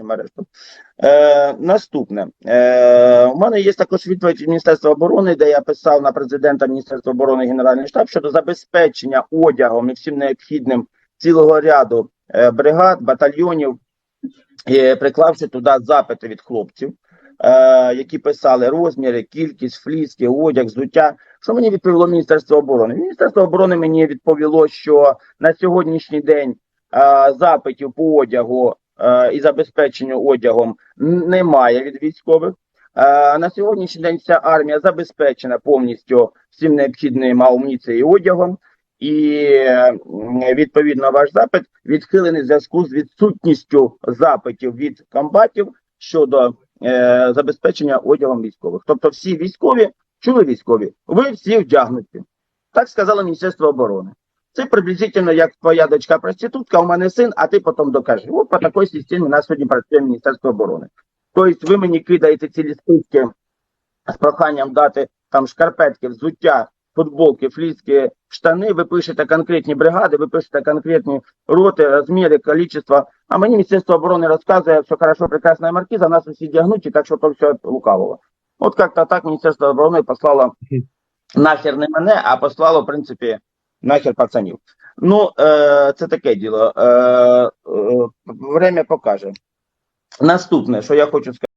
чим арештом. Е, наступне. Е, у мене є також відповідь від Міністерства оборони, де я писав на президента Міністерства оборони Генеральний штаб щодо забезпечення одягом і всім необхідним цілого ряду е, бригад, батальйонів, приклавши туди запити від хлопців, е, які писали розміри, кількість, фліски, одяг, взуття. Що мені відповіло Міністерство оборони? Міністерство оборони мені відповіло, що на сьогоднішній день е, запитів по одягу і забезпеченню одягом немає від військових. Е, на сьогоднішній день вся армія забезпечена повністю всім необхідним амуніцією і одягом. І е, відповідно ваш запит відхилений в зв'язку з відсутністю запитів від комбатів щодо е, забезпечення одягом військових. Тобто, всі військові, чули військові, ви всі вдягнуті. Так сказало Міністерство оборони. Це приблизительно як твоя дочка проститутка, у мене син, а ти потім докажи. От по такій системі у нас сьогодні працює Міністерство оборони. Тобто ви мені кидаєте ці списки з проханням дати там шкарпетки, взуття, футболки, фліски, штани, ви пишете конкретні бригади, ви пишете конкретні роти, розміри, количество. А мені Міністерство оборони розказує, що хорошо, прекрасна маркіза, нас усі дягнуті, так що то все лукавого. От як-то так Міністерство оборони послало нахер не мене, а послало, в принципі, нахер пацанів. Ну, е, це таке діло. Е, е, время покаже. Наступне, що я хочу сказати.